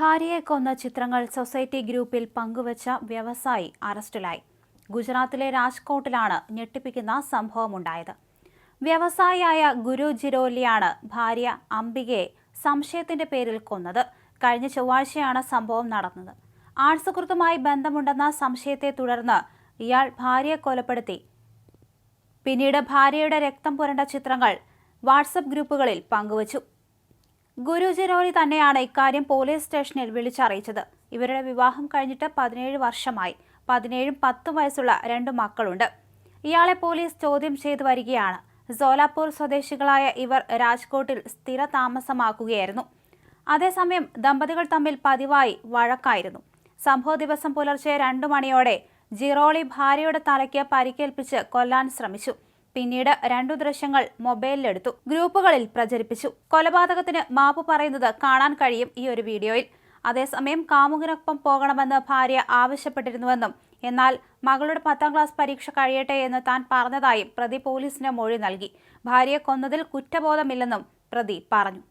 ഭാര്യയെ കൊന്ന ചിത്രങ്ങൾ സൊസൈറ്റി ഗ്രൂപ്പിൽ പങ്കുവച്ച വ്യവസായി അറസ്റ്റിലായി. ഗുജറാത്തിലെ രാജ്കോട്ടിലാണ് ഞെട്ടിപ്പിക്കുന്ന സംഭവമുണ്ടായത്. വ്യവസായിയായ ഗുരു ജിരോലിയാണ് ഭാര്യ അംബികയെ സംശയത്തിന്റെ പേരിൽ കൊന്നത്. കഴിഞ്ഞ ചൊവ്വാഴ്ചയാണ് സംഭവം നടന്നത്. ആൺസുഹൃത്തുമായി ബന്ധമുണ്ടെന്ന സംശയത്തെ തുടർന്ന് ഇയാൾ ഭാര്യയെ കൊലപ്പെടുത്തി. പിന്നീട് ഭാര്യയുടെ രക്തം പുരണ്ട ചിത്രങ്ങൾ വാട്സപ്പ് ഗ്രൂപ്പുകളിൽ പങ്കുവച്ചു. ഗുരുജിരോലി തന്നെയാണ് ഇക്കാര്യം പോലീസ് സ്റ്റേഷനിൽ വിളിച്ചറിയിച്ചത്. ഇവരുടെ വിവാഹം കഴിഞ്ഞിട്ട് പതിനേഴ് വർഷമായി. പതിനേഴും പത്തും വയസ്സുള്ള രണ്ട് മക്കളുണ്ട്. ഇയാളെ പോലീസ് ചോദ്യം ചെയ്തു വരികയാണ്. സോലാപൂർ സ്വദേശികളായ ഇവർ രാജ്കോട്ടിൽ സ്ഥിര താമസമാക്കുകയായിരുന്നു അതേസമയം ദമ്പതികൾ തമ്മിൽ പതിവായി വഴക്കായിരുന്നു. സംഭവ ദിവസം പുലർച്ചെ രണ്ടു മണിയോടെ ജിറോളി ഭാര്യയുടെ തലയ്ക്ക് പരിക്കേൽപ്പിച്ച് കൊല്ലാൻ ശ്രമിച്ചു. പിന്നീട് രണ്ടു ദൃശ്യങ്ങൾ മൊബൈലിലെടുത്തു ഗ്രൂപ്പുകളിൽ പ്രചരിപ്പിച്ചു. കൊലപാതകത്തിന് മാപ്പ് പറയുന്നത് കാണാൻ കഴിയും ഈ ഒരു വീഡിയോയിൽ. അതേസമയം കാമുകനൊപ്പം പോകണമെന്ന് ഭാര്യ ആവശ്യപ്പെട്ടിരുന്നുവെന്നും എന്നാൽ മകളുടെ പത്താം ക്ലാസ് പരീക്ഷ കഴിയട്ടെ എന്ന് താൻ പറഞ്ഞതായും പ്രതി പോലീസിന് മൊഴി നൽകി. ഭാര്യയെ കൊന്നതിൽ കുറ്റബോധമില്ലെന്നും പ്രതി പറഞ്ഞു.